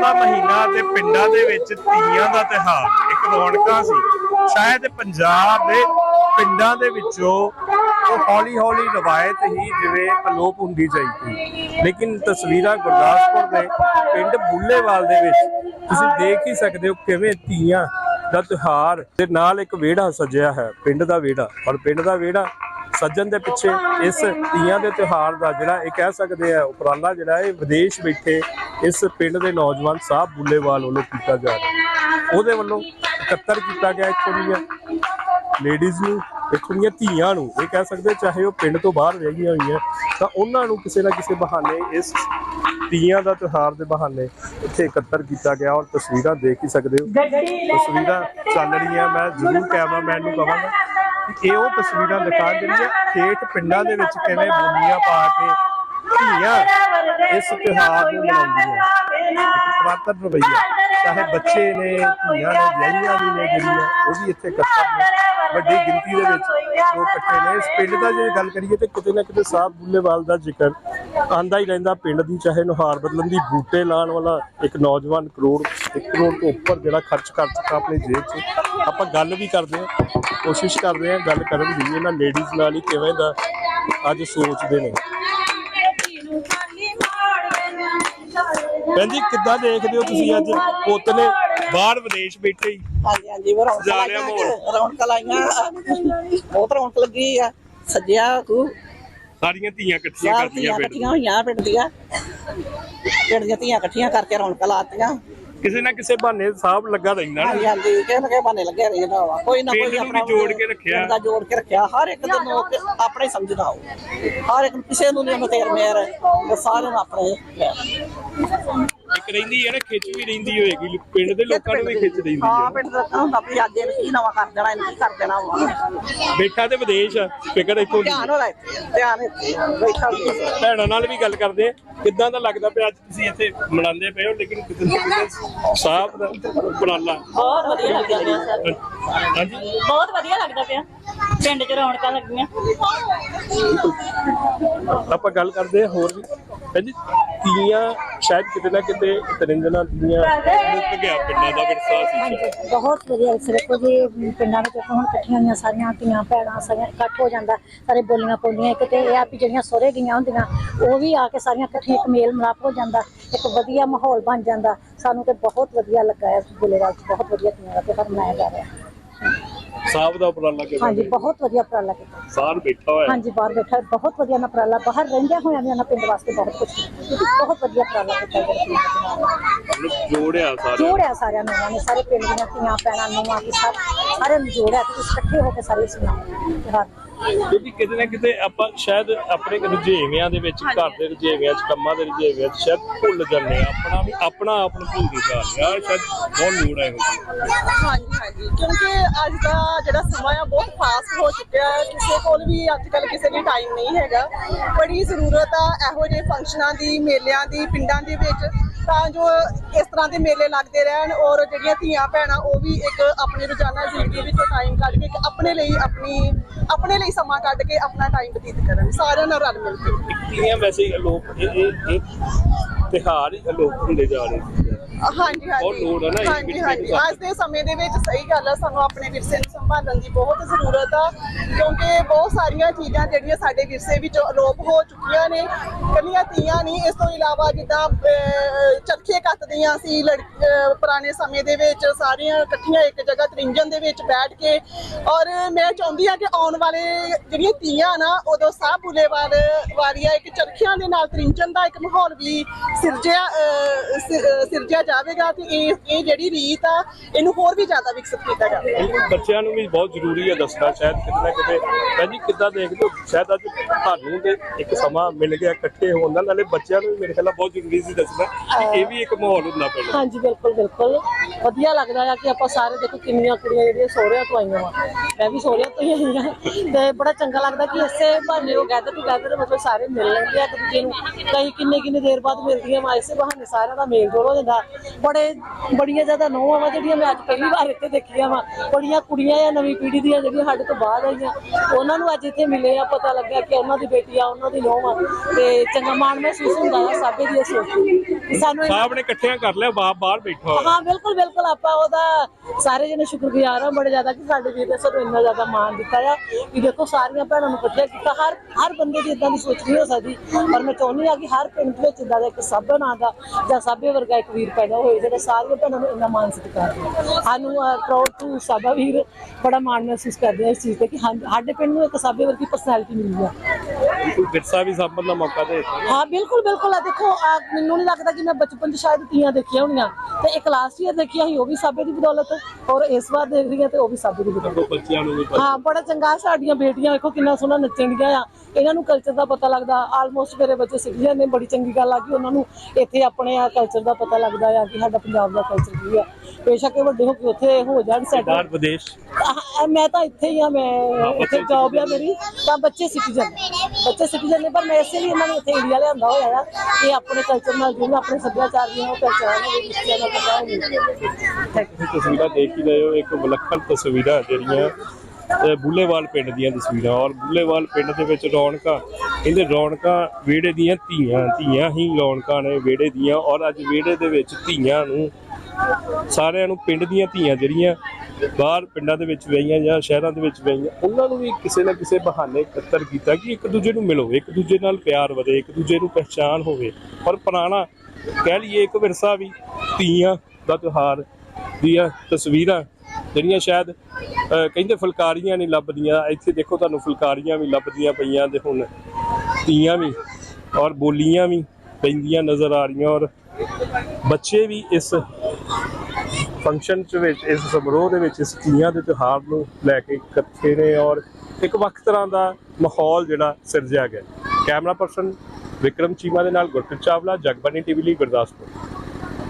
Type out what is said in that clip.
ਦਾ ਮਹੀਨਾ ਤੇ ਪਿੰਡਾਂ ਦੇ ਵਿੱਚ ਤੀਆਂ ਦਾ ਤਿਹਾਰ ਇੱਕ ਰੌਣਕਾਂ ਸੀ। ਸ਼ਾਇਦ ਪੰਜਾਬ ਦੇ ਪਿੰਡਾਂ ਦੇ ਵਿੱਚੋਂ ਉਹ ਹੌਲੀ ਹੌਲੀ ਰਵਾਇਤ ਹੀ ਜਿਵੇਂ ਅਲੋਪ ਹੁੰਦੀ ਜਾਈ ਲੇਕਿਨ ਤਸਵੀਰਾਂ ਗੁਰਦਾਸਪੁਰ ਦੇ ਪਿੰਡ ਬੁੱਲੇਵਾਲ ਦੇ ਵਿੱਚ ਤੁਸੀਂ ਦੇਖ ਹੀ ਸਕਦੇ ਹੋ ਕਿਵੇਂ ਤੀਆਂ ਦਾ ਤਿਉਹਾਰ ਦੇ ਨਾਲ ਇੱਕ ਵਿਹੜਾ ਸਜਿਆ ਹੈ, ਪਿੰਡ ਦਾ ਵਿਹੜਾ। ਔਰ ਪਿੰਡ ਦਾ ਵਿਹੜਾ ਸੱਜਣ ਦੇ ਪਿੱਛੇ ਇਸ ਤੀਆਂ ਦੇ ਤਿਉਹਾਰ ਦਾ ਜਿਹੜਾ ਇਹ ਕਹਿ ਸਕਦੇ ਆ, ਉਪਰਾਲਾ ਜਿਹੜਾ ਇਹ ਵਿਦੇਸ਼ ਬੈਠੇ ਇਸ ਪਿੰਡ ਦੇ ਨੌਜਵਾਨ ਸਾਹਿਬ ਬੁੱਲੇਵਾਲ ਵੱਲੋਂ ਕੀਤਾ ਜਾ ਰਿਹਾ। ਉਹਦੇ ਵੱਲੋਂ ਇਕੱਤਰ ਕੀਤਾ ਗਿਆ ਇੱਥੋਂ ਦੀਆਂ ਲੇਡੀਜ਼ ਨੂੰ ਇੱਥੋਂ ਦੀਆਂ ਧੀਆਂ ਨੂੰ ਇਹ ਕਹਿ ਸਕਦੇ ਚਾਹੇ ਉਹ ਪਿੰਡ ਤੋਂ ਬਾਹਰ ਰਹਿ ਗਈਆਂ ਹੋਈਆਂ ਤਾਂ ਉਹਨਾਂ ਨੂੰ ਕਿਸੇ ਨਾ ਕਿਸੇ ਬਹਾਨੇ ਇਸ ਤੀਆਂ ਦਾ ਤਿਉਹਾਰ ਦੇ ਬਹਾਨੇ ਇੱਥੇ ਇਕੱਤਰ ਕੀਤਾ ਗਿਆ ਔਰ ਤਸਵੀਰਾਂ ਦੇਖ ਹੀ ਸਕਦੇ ਹੋ। ਤਸਵੀਰਾਂ ਚੱਲ ਰਹੀਆਂ ਮੈਂ ਜ਼ਰੂਰ ਕੈਮਰਾਮੈਨ ਨੂੰ ਕਹਾਂਗਾ ਇਹ ਉਹ ਤਸਵੀਰਾਂ ਦਿਖਾ ਜਿਹੜੀਆਂ ਖੇਤ ਪਿੰਡਾਂ ਦੇ ਵਿੱਚ ਕਿਵੇਂ ਬੋਲੀਆਂ ਪਾ ਕੇ ਧੀਆਂ ਇਸ ਤਿਉਹਾਰ ਨੂੰ ਮਨਾਉਂਦੀਆਂ। ਪੁਰਾਤਨ ਰਵਈਆ ਚਾਹੇ ਬੱਚੇ ਨੇ ਧੀਆਂ ਨੇ ਵਿਆਹੀਆਂ ਵੀ ਨੇ ਜਿਹੜੀਆਂ ਉਹ ਵੀ ਇੱਥੇ ਇਕੱਠਾ ਨੇ। ਵੱਡੀ ਗਿਣਤੀ ਦੇ ਵਿੱਚ ਉਹ ਇਕੱਠੇ ਨੇ। ਇਸ ਪਿੰਡ ਦਾ ਜੇ ਗੱਲ ਕਰੀਏ ਤੇ ਕਿਤੇ ਨਾ ਕਿਤੇ ਸਾਹਿਬ ਬੁੱਲੇਵਾਲ ਦਾ ਜ਼ਿਕਰ ਆਂਦਾ ਹੀ ਰਹਿੰਦਾ। ਪਿੰਡ ਦੀ ਚਾਹੇ ਨੁਹਾਰ ਬਦਲਣ ਦੀ ਬੂਟੇ ਲਾਉਣ ਵਾਲਾ ਇੱਕ ਨੌਜਵਾਨ ਕਰੋੜ, ਇੱਕ ਕਰੋੜ ਤੋਂ ਉੱਪਰ ਜਿਹੜਾ ਖਰਚ ਕਰ ਚੁੱਕਾ ਆਪਣੀ ਜੇਬ 'ਚ। ਆਪਾਂ ਗੱਲ ਵੀ ਕਰਦੇ ਹਾਂ, ਕੋਸ਼ਿਸ਼ ਕਰਦੇ ਹਾਂ ਗੱਲ ਕਰਨ ਦੀ ਇਹਨਾਂ ਲੇਡੀਜ਼ ਨਾਲ ਹੀ ਕਿਵੇਂ ਦਾ ਅੱਜ ਸੋਚਦੇ ਨੇ। ਭੈਣ ਜੀ, ਕਿੱਦਾਂ ਦੇਖਦੇ ਹੋ ਤੁਸੀਂ ਅੱਜ? ਪੁੱਤ ਨੇ ਬਾਹਰ ਵਿਦੇਸ਼ ਬੈਠੇ ਹੀ। ਹਾਂਜੀ ਹਾਂਜੀ ਉਹ ਰੌਣਕ ਜਾ ਰਿਹਾ ਲਾਈਆਂ ਰੌਣਕ ਲਾਈਆਂ। ਬਹੁਤ ਰੌਣਕ ਲੱਗੀ ਆ। ਸੱਜਿਆ ਕੋ ਸਾਰੀਆਂ ਧੀਆਂ ਇਕੱਠੀਆਂ ਚਾਰ ਕਰਦੀਆਂ ਧੀਆਂ ਪਿੰਡ ਇਕੱਠੀਆਂ ਹੋਈਆਂ ਪਿੰਡ ਦੀਆਂ। ਪਿੰਡ ਦੀਆਂ ਧੀਆਂ ਇਕੱਠੀਆਂ ਕਰਕੇ ਰੌਣਕ ਲਾਤੀਆਂ। ਕਿਸੇ ਨਾ ਕਿਸੇ ਬਹਾਨੇ ਸਾਹਿਬ ਲੱਗਾ ਰਹਿੰਦਾ ਨਾ। ਹਾਂਜੀ ਹਾਂਜੀ ਕਿਸੇ ਨਾ ਕਿਸੇ ਬਹਾਨੇ ਲੱਗੇ ਰਹਿੰਦਾ ਵਾ। ਕੋਈ ਨਾ ਪਿੰਡ ਕੋਈ ਨੂੰ ਵੀ ਆਪਣਾ ਜੋੜ ਕੇ ਰੱਖਿਆ। ਪਿੰਡ ਦਾ ਜੋੜ ਕੇ ਰੱਖਿਆ। ਹਰ ਇੱਕ ਲੋਕ ਆਪਣੇ ਸਮਝਦਾ ਹੋ ਹਰ ਇੱਕ ਨੂੰ ਕਿਸੇ ਨੂੰ ਨਹੀਂ ਮੇਰ ਸਾਰਿਆਂ ਨੂੰ ਆਪਣੇ। ਇੱਕ ਰਹਿੰਦੀ ਹੈ ਨਾ ਖਿੱਚ ਵੀ ਰਹਿੰਦੀ ਹੋਏਗੀ। ਪਿੰਡ ਦੇ ਲੋਕਾਂ ਨੂੰ ਵੀ ਖਿੱਚ ਰਹਿੰਦੀ ਹਾਂ ਹੈ। ਪਿੰਡ ਦਾ ਤਾਂ ਹੁੰਦਾ ਵੀ ਅੱਜ ਇਹਨੇ ਕੀ ਨਵਾਂ ਕਰ ਦੇਣਾ ਇਹਨੇ ਕੀ ਕਰ ਦੇਣਾ ਵਾ। ਬੈਠਾ ਤੇ ਵਿਦੇਸ਼ ਆ ਫਿਕਰ ਇੱਥੋਂ ਧਿਆਨ ਹੋ ਇੱਥੇ ਧਿਆਨ ਇੱਥੇ ਬੈਠਾ ਵੀ ਹੈ। ਭੈਣਾਂ ਨਾਲ ਵੀ ਗੱਲ ਕਰਦੇ ਆ ਕਿੱਦਾਂ ਦਾ ਲੱਗਦਾ ਪਿਆ ਅੱਜ ਤੁਸੀਂ ਇੱਥੇ ਮਨਾਉਂਦੇ ਪਏ ਹੋ ਲੇਕਿਨ ਕਿਤੇ ਨਾ ਕਿਤੇ ਸਾਹਿਬ ਦਾ ਉਪਰਾਲਾ। ਬਹੁਤ ਵਧੀਆ ਲੱਗਦਾ ਪਿਆ ਸਰ। ਹਾਂਜੀ। ਬਹੁਤ ਵਧੀਆ ਲੱਗਦਾ ਪਿਆ। ਪਿੰਡ 'ਚ ਰੌਣਕਾਂ ਲੱਗੀਆਂ। ਆਪਾਂ ਗੱਲ ਕਰਦੇ ਆ ਹੋਰ ਵੀ। ਹਾਂਜੀ ਤੀਆਂ ਸ਼ਾਇਦ ਕਿਤੇ ਨਾ ਕਿਤੇ ਤਰਿੰਜਨਾ ਦੀਆਂ ਮੁੱਕ ਗਿਆ ਪਿੰਡਾਂ ਦਾ ਵਿਰਸਾ ਸੀ ਸ਼ਾਇਦ। ਬਹੁਤ ਵਧੀਆ ਸਿਰਫ ਜੀ ਪਿੰਡਾਂ ਵਿੱਚ ਹੁਣ ਇਕੱਠੀਆਂ ਹੋਈਆਂ ਸਾਰੀਆਂ ਧੀਆਂ ਭੈਣਾਂ ਸਾਰੀਆਂ ਇਕੱਠ ਹੋ ਜਾਂਦਾ ਸਾਰੇ ਬੋਲੀਆਂ ਪਾਉਂਦੀਆਂ ਇੱਕ ਤੇ ਇਹ ਆ ਵੀ ਜਿਹੜੀਆਂ ਸਹੁਰੇ ਗਈਆਂ ਹੁੰਦੀਆਂ ਉਹ ਵੀ ਆ ਕੇ ਸਾਰੀਆਂ ਇਕੱਠੀਆਂ ਇੱਕ ਮੇਲ ਮਿਲਾਪ ਹੋ ਜਾਂਦਾ ਇੱਕ ਵਧੀਆ ਮਾਹੌਲ ਬਣ ਜਾਂਦਾ ਸਾਨੂੰ ਤੇ ਬਹੁਤ ਵਧੀਆ ਲੱਗਾ ਇਸ ਬੁਲੇਵਾਲ 'ਚ ਬਹੁਤ ਵਧੀਆ ਧੀਆਂ ਦਾ ਤਿਉਹਾਰ ਮਨਾਇਆ ਜਾ ਰਿਹਾ ਸਾਹਿਬ ਦਾ ਉਪਰਾਲਾ ਕਿਵੇਂ ਹਾਂਜੀ ਬਹੁਤ ਵਧੀਆ ਉਪਰਾਲਾ ਕੀਤਾ। ਸਾਰ ਬੈਠਾ ਹੋਇਆ? ਹਾਂਜੀ ਬਾਹਰ ਬੈਠਾ ਬਹੁਤ ਵਧੀਆ ਨਾ ਉਪਰਾਲਾ। ਬਾਹਰ ਰਹਿੰਦਿਆਂ ਹੋਇਆਂ ਵੀ ਉਹਨਾਂ ਪਿੰਡ ਵਾਸਤੇ ਬਹੁਤ ਕੁਝ ਬਹੁਤ ਵਧੀਆ ਉਪਰਾਲਾ ਕੀਤਾ ਜਿਹੜਾ ਧੀਆਂ ਦੇ ਨਾਲ ਮਤਲਬ ਜੋੜਿਆ ਸਾਰੇ ਜੋੜਿਆ ਸਾਰਿਆਂ ਨੂੰ ਉਹਨਾਂ ਨੇ। ਸਾਰੇ ਪਿੰਡ ਦੀਆਂ ਧੀਆਂ ਭੈਣਾਂ ਨੂੰ ਆ ਕੇ ਸਭ ਸਾਰਿਆਂ ਨੂੰ ਜੋੜਿਆ। ਤੇ ਇਕੱਠੇ ਹੋ ਕੇ ਸਾਰੇ ਸੁਣਾਉਂਦੇ ਤਿਉਹਾਰ। ਕਿਉਂਕਿ ਕਿਤੇ ਨਾ ਕਿਤੇ ਆਪਾਂ ਸ਼ਾਇਦ ਆਪਣੇ ਰੁਝੇਵਿਆਂ ਦੇ ਵਿੱਚ ਘਰ ਦੇ ਰੁਝੇਵਿਆਂ 'ਚ ਕੰਮਾਂ ਦੇ ਰੁਝੇਵਿਆਂ 'ਚ ਸ਼ਾਇਦ ਭੁੱਲ ਜਾਂਦੇ ਆ ਆਪਣਾ ਵੀ ਆਪਣਾ ਆਪ ਨੂੰ ਭੁੱਲਦੇ ਜਾ ਰਹੇ ਆ ਸ਼ਾਇਦ ਬਹੁਤ ਲੋੜ ਹੈ ਇਹੋ ਹਾਂਜੀ ਹਾਂਜੀ। ਕਿਉਂਕਿ ਦਾ ਜਿਹੜਾ ਸਮਾਂ ਆ ਬਹੁਤ ਫਾਸਟ ਹੋ ਚੁੱਕਿਆ ਹੈ। ਕਿਸੇ ਕੋਲ ਵੀ ਅੱਜ ਕੱਲ ਕਿਸੇ ਲਈ ਟਾਈਮ ਨਹੀਂ ਹੈਗਾ। ਬੜੀ ਜ਼ਰੂਰਤ ਆ ਇਹੋ ਜਿਹੇ ਫੰਕਸ਼ਨਾਂ ਦੀ, ਮੇਲਿਆਂ ਦੀ, ਪਿੰਡਾਂ ਦੇ ਵਿੱਚ। ਤਾਂ ਜੋ ਇਸ ਤਰ੍ਹਾਂ ਦੇ ਮੇਲੇ ਲੱਗਦੇ ਰਹਿਣ ਔਰ ਜਿਹੜੀਆਂ ਧੀਆਂ ਭੈਣਾਂ, ਉਹ ਵੀ ਇੱਕ ਆਪਣੀ ਰੋਜ਼ਾਨਾ ਜ਼ਿੰਦਗੀ ਵਿੱਚੋਂ ਟਾਈਮ ਕੱਢ ਕੇ ਆਪਣੇ ਲਈ ਆਪਣੀ, ਆਪਣੇ ਲਈ ਸਮਾਂ ਕੱਢ ਕੇ ਆਪਣਾ ਟਾਈਮ ਬਤੀਤ ਕਰਨ। ਸਾਰਿਆਂ ਨਾਲ ਰਲ ਮਿਲ ਕੇ। ਤੀਆਂ ਵੈਸੇ ਲੋਕ ਇਹ ਇਹ ਤਿਹਾਰ ਲੋਕ ਹੁੰਦੇ ਜਾ ਰਹੇ ਹਾਂਜੀ ਬਹੁਤ ਹਾਂਜੀ ਲੋੜ ਹੈ ਨਾ ਇਸ ਹਾਂਜੀ ਹਾਂਜੀ। ਅੱਜ ਦੇ ਸਮੇਂ ਦੇ ਵਿੱਚ ਸਹੀ ਗੱਲ ਹੈ ਸਾਨੂੰ ਆਪਣੇ ਵਿਰਸੇ ਨੂੰ ਸੰਭਾਲਣ ਦੀ ਬਹੁਤ ਜ਼ਰੂਰਤ ਆ ਕਿਉਂਕਿ ਬਹੁਤ ਸਾਰੀਆਂ ਚੀਜ਼ਾਂ ਜਿਹੜੀਆਂ ਸਾਡੇ ਵਿਰਸੇ ਵਿੱਚੋਂ ਅਲੋਪ ਹੋ ਚੁੱਕੀਆਂ ਨੇ ਕੱਲੀਆਂ ਤੀਆਂ ਨਹੀਂ ਇਸ ਤੋਂ ਇਲਾਵਾ ਜਿੱਦਾਂ ਅਹ, ਚਰਖੇ ਕੱਤਦੀਆਂ ਸੀ ਲੜ- ਅਹ, ਪੁਰਾਣੇ ਸਮੇਂ ਦੇ ਵਿੱਚ ਸਾਰੀਆਂ ਇਕੱਠੀਆਂ ਇੱਕ ਜਗ੍ਹਾ ਤਰਿੰਜਣ ਦੇ ਵਿੱਚ ਬੈਠ ਕੇ ਔਰ ਮੈਂ ਚਾਹੁੰਦੀ ਆ ਕਿ ਆਉਣ ਵਾਲੇ ਜਿਹੜੀਆਂ ਤੀਆਂ ਨਾ ਉਦੋਂ ਸਾਹ ਬੁਲੇਵਾਲ ਵਾਰੀਆ ਇੱਕ ਚਰਖਿਆਂ ਦੇ ਨਾਲ ਤਰਿੰਜਣ ਦਾ ਇੱਕ ਮਾਹੌਲ ਵੀ ਸਿਰਜਿਆ ਅਹ, ਸਿ- ਅਹ, ਸਿਰਜਿਆ ਜਾਵੇਗਾ ਤੇ ਇਹ ਇਹ ਜਿਹੜੀ ਰੀਤ ਆ ਇਹਨੂੰ ਹੋਰ ਵੀ ਜ਼ਿਆਦਾ ਵਿਕਸਿਤ ਕੀਤਾ ਬਿਲਕੁਲ ਬੱਚਿਆਂ ਨੂੰ ਵੀ ਬਹੁਤ ਜ਼ਰੂਰੀ ਹੈ ਦੱਸਣਾ ਸ਼ਾਇਦ ਕਿਤੇ ਨਾ ਕਿਤੇ। ਭਾਜੀ ਕਿੱਦਾਂ ਦੇਖਦੇ ਹੋ? ਸ਼ਾਇਦ ਅੱਜ ਤੁਹਾਨੂੰ ਤੇ ਇੱਕ ਸਮਾਂ ਮਿਲ ਗਿਆ ਇਕੱਠੇ ਹੋਣ ਦਾ ਨਾਲੇ ਬੱਚਿਆਂ ਨੂੰ ਵੀ ਮੇਰੇ ਖਿਆਲ ਨਾਲ ਬਹੁਤ ਜ਼ਰੂਰੀ ਸੀ ਦੱਸਣਾ ਕਿ ਇਹ ਵੀ ਇੱਕ ਮਾਹੌਲ ਹੁੰਦਾ ਪਿੰਡ ਹਾਂਜੀ ਬਿਲਕੁਲ ਬਿਲਕੁਲ। ਵਧੀਆ ਲੱਗਦਾ ਆ ਕਿ ਆਪਾਂ ਸਾਰੇ ਦੇਖੋ ਕਿੰਨੀਆਂ ਕੁੜੀਆਂ ਜਿਹੜੀਆਂ ਸਹੁਰਿਆਂ ਤੋਂ ਆਈਆਂ ਵਾ। ਮੈਂ ਵੀ ਸਹੁਰਿਆਂ ਤੋਂ ਹੀ ਆਈ ਹਾਂ ਤੇ ਬੜਾ ਚੰਗਾ ਲੱਗਦਾ ਕਿ ਇਸੇ ਬਹਾਨੇ ਉਹ ਗੈਦਰ ਟੂਗੈਦਰ ਮਤਲਬ ਸਾਰੇ ਮਿਲ ਲੈਂਦੇ ਆ ਇੱਕ ਦੂਜੇ ਨੂੰ। ਕਈ ਕਿੰਨੇ ਕਿੰਨੇ ਦੇਰ ਬਾਅਦ ਮਿਲਦੀਆਂ ਵਾ ਇਸੇ ਬਹਾਨੇ ਸਾਰਿਆਂ ਦਾ ਮੇਲ ਜੋਲ ਹੋ ਜਾਂਦਾ। ਬੜੇ ਬੜੀਆਂ ਜ਼ਿਆਦਾ ਨੌਵਾਂ ਵਾ ਜਿਹੜੀਆਂ ਮੈਂ ਅੱਜ ਪਹਿਲੀ ਵਾਰ ਇੱਥੇ ਦੇਖੀਆਂ ਵਾ। ਬੜੀਆਂ ਕੁੜੀਆਂ ਆ ਨਵੀਂ ਪੀੜ੍ਹੀ ਦੀਆਂ ਜਿਹੜੀਆਂ ਸਾਡੇ ਤੋਂ ਬਾਅਦ ਆਈਆਂ। ਉਹਨਾਂ ਨੂੰ ਅੱਜ ਇੱਥੇ ਮਿਲੇ ਆ ਪਤਾ ਲੱਗਿਆ ਕਿ ਉਹਨਾਂ ਦੀ ਬੇਟੀ ਆ ਉਹਨਾਂ ਦੀ ਨੂੰਹ ਆ। ਤੇ ਚੰਗਾ ਮਾਣ ਮਹਿਸੂਸ ਹੁੰਦਾ ਆ ਸਾਬੇ ਦੀ ਇਸ ਸੋਚ ਕਿ ਸਾਨੂੰ ਸਾਹਿਬ ਨੇ ਇਕੱਠਿਆਂ ਕਰ ਲਿਆ ਬਾਪ ਬਾਹਰ ਬੈਠਾ। ਹੋਇਆ ਹਾਂ ਬਿਲਕੁਲ ਬਿਲਕੁਲ ਆਪਾਂ ਉਹਦਾ ਸਾਰੇ ਜਣੇ ਸ਼ੁਕਰਗੁਜ਼ਾਰ ਹਾਂ ਬੜੇ ਜ਼ਿਆਦਾ ਕਿ ਸਾਡੇ ਵੀਰ ਨੇ ਸਾਨੂੰ ਇੰਨਾ ਜ਼ਿਆਦਾ ਮਾਣ ਦਿੱਤਾ ਆ ਕਿ ਦੇਖੋ ਸਾਰੀਆਂ ਭੈਣਾਂ ਨੂੰ ਇਕੱਠੇ ਕੀਤਾ। ਹਰ ਹਰ ਬੰਦੇ ਦੀ ਇਦਾਂ ਦੀ ਸੋਚ ਨਹੀਂ ਹੋ ਸਕਦੀ। ਪਰ ਮੈਂ ਚਾਹੁੰਦੀ ਆ ਕਿ ਹਰ ਪਿੰਡ ਵਿੱਚ ਇਦਾਂ ਦਾ ਇੱਕ ਸਾਬੇ ਨਾਂ ਦਾ ਜਾਂ ਸਾਬੇ ਵਰਗਾ ਇੱਕ ਵੀਰ ਪੈਦਾ ਹੋਏ ਜਿਹੜਾ ਸਾਰੀਆਂ ਭੈਣਾਂ ਨੂੰ ਇੰਨਾ ਮਾਣ ਸਤਿਕਾਰ ਦੇ ਸਾਨੂੰ ਪ੍ਰਾਊਡ ਟੂ ਸਾਬਾ ਵੀਰ ਬੜਾ ਮਾਣ ਮਹਿਸੂਸ ਕਰਦੇ ਆ ਇਸ ਚੀਜ਼ ਤੇ ਕਿ ਸਾਡੇ ਪਿੰਡ ਨੂੰ ਇੱਕ ਸਾਬੇ ਵਰਗੀ ਪਰਸਨੈਲਿਟੀ ਮਿਲੀ ਆ। ਕੋਈ ਵਿਰਸਾ ਵੀ ਸਾਂਭਣ ਦਾ ਮੌਕਾ ਦੇ ਹਾਂ ਬਿਲਕੁਲ ਬਿਲਕੁਲ। ਆ ਦੇਖੋ ਆ ਮੈਨੂੰ ਨਹੀਂ ਲੱਗਦਾ ਕਿ ਮੈਂ ਬਚਪਨ 'ਚ ਸ਼ਾਇਦ ਤੀਆਂ ਦੇਖੀਆਂ ਹੋਣੀਆਂ। ਤੇ ਇੱਕ ਲਾਸਟ ਈਅਰ ਦੇਖੀਆਂ ਸੀ ਉਹ ਵੀ ਸਾਬੇ ਦੀ ਬਦੌਲਤ। ਔਰ ਇਸ ਵਾਰ ਦੇਖ ਰਹੀ ਹਾਂ ਤੇ ਉਹ ਵੀ ਸਾਬੇ ਦੀ ਬਦੌਲਤ। ਬੱਚਿਆਂ ਨੂੰ ਵੀ ਹਾਂ ਬੜਾ ਚੰਗਾ ਸਾਡੀਆਂ ਬੇਟੀਆਂ ਵੇਖੋ ਕਿੰਨਾ ਸੋਹਣਾ ਨੱਚਣਗੀਆਂ ਆ। ਇਹਨਾਂ ਨੂੰ ਕਲਚਰ ਦਾ ਪਤਾ ਲੱਗਦਾ। ਆਲਮੋਸਟ ਮੇਰੇ ਬੱਚੇ ਸਿੱਖੀਆਂ ਨੇ ਬੜੀ ਚੰਗੀ ਗੱਲ ਆ ਕਿ ਉਹਨਾਂ ਨੂੰ ਇੱਥੇ ਆਪਣੇ ਆ ਕਲਚਰ ਦਾ ਪਤਾ ਲੱਗਦਾ ਆ ਕਿ ਸਾਡਾ ਪੰਜਾਬ ਦਾ ਕਲਚਰ ਕੀ ਆ। ਬੇਸ਼ੱਕ ਇਹ ਵੱਡੇ ਹੋ ਕੇ ਉੱਥੇ ਹੋ ਜਾਣ ਸੈਟਲ ਵਿਦੇਸ਼। ਮੈਂ ਤਾਂ ਇੱਥੇ ਹੀ ਆ ਮੈਂ ਇੱਥੇ ਜੌਬ ਆ ਮੇਰੀ। ਤਾਂ ਬੱਚੇ ਸਿਟੀਜ਼ਨ ਬੱਚੇ ਸਿਟੀਜ਼ਨ ਨੇ, ਪਰ ਮੈਂ ਇਸੇ ਲਈ ਇਹਨਾਂ ਨੂੰ ਇੱਥੇ ਇੰਡੀਆ ਲਿਆਂਦਾ ਹੋਇਆ ਆ ਕਿ ਆਪਣੇ ਕਲਚਰ ਨਾਲ ਜੁੜਨ ਆਪਣੇ ਸੱਭਿਆਚਾਰ ਦੀਆਂ ਉਹ ਪਹਿਚਾਣ ਹੋਵੇ ਰਿਸ਼ਤਿਆਂ ਦਾ ਪਤਾ ਹੋਵੇ ਤੁਸੀਂ ਤਸਵੀਰਾਂ ਦੇਖ ਹੀ ਰਹੇ ਹੋ, ਇੱਕ ਵਿਲੱਖਣ ਤਸਵੀਰਾਂ ਜਿਹੜੀਆਂ ਬੁੱਲੇਵਾਲ ਪਿੰਡ ਦੀਆਂ ਤਸਵੀਰਾਂ। ਔਰ ਬੁੱਲੇਵਾਲ ਪਿੰਡ ਦੇ ਵਿੱਚ ਰੌਣਕਾਂ, ਕਹਿੰਦੇ ਰੌਣਕਾਂ ਵਿਹੜੇ ਦੀਆਂ ਧੀਆਂ ਧੀਆਂ ਹੀ ਰੌਣਕਾਂ ਨੇ ਵਿਹੜੇ ਦੀਆਂ। ਔਰ ਅੱਜ ਵਿਹੜੇ ਦੇ ਵਿੱਚ ਧੀਆਂ ਨੂੰ, ਸਾਰਿਆਂ ਨੂੰ ਪਿੰਡ ਦੀਆਂ ਧੀਆਂ ਜਿਹੜੀਆਂ ਬਾਹਰ ਪਿੰਡਾਂ ਦੇ ਵਿੱਚ ਵਈਆਂ ਜਾਂ ਸ਼ਹਿਰਾਂ ਦੇ ਵਿੱਚ ਵਈਆਂ ਉਹਨਾਂ ਨੂੰ ਵੀ ਕਿਸੇ ਨਾ ਕਿਸੇ ਬਹਾਨੇ ਇਕੱਤਰ ਕੀਤਾ ਕਿ ਇੱਕ ਦੂਜੇ ਨੂੰ ਮਿਲੋ, ਇੱਕ ਦੂਜੇ ਨਾਲ ਪਿਆਰ ਵਧੇ, ਇੱਕ ਦੂਜੇ ਨੂੰ ਪਹਿਚਾਨ ਹੋਵੇ। ਪਰ ਪੁਰਾਣਾ ਕਹਿ ਲਈਏ ਇੱਕ ਵਿਰਸਾ ਵੀ ਧੀਆਂ ਦਾ ਤਿਉਹਾਰ ਦੀਆਂ ਤਸਵੀਰਾਂ, ਜਿਹੜੀਆਂ ਸ਼ਾਇਦ ਕਹਿੰਦੇ ਫੁਲਕਾਰੀਆਂ ਨਹੀਂ ਲੱਭਦੀਆਂ। ਇੱਥੇ ਦੇਖੋ ਤੁਹਾਨੂੰ ਫੁਲਕਾਰੀਆਂ ਵੀ ਲੱਭਦੀਆਂ ਪਈਆਂ ਤੇ ਹੁਣ ਧੀਆਂ ਵੀ ਔਰ ਬੋਲੀਆਂ ਵੀ ਪੈਂਦੀਆਂ ਨਜ਼ਰ ਆ ਰਹੀਆਂ ਔਰ ਬੱਚੇ ਵੀ ਇਸ ਫੰਕਸ਼ਨ ਚ ਵਿੱਚ, ਇਸ ਸਮਾਰੋਹ ਦੇ ਵਿੱਚ, ਇਸ ਤੀਆਂ ਦੇ ਤਿਉਹਾਰ ਨੂੰ ਲੈ ਕੇ ਇਕੱਠੇ ਨੇ ਔਰ ਇੱਕ ਵੱਖ ਤਰ੍ਹਾਂ ਦਾ ਮਾਹੌਲ ਜਿਹੜਾ ਸਿਰਜਿਆ ਗਿਆ। ਕੈਮਰਾ ਪਰਸਨ ਵਿਕਰਮ ਚੀਮਾ ਦੇ ਨਾਲ ਗੁਰਪ੍ਰੀਤ ਚਾਵਲਾ ਜਗਬਾਨੀ ਟੀਵੀ ਲਈ ਗੁਰਦਾਸਪੁਰ।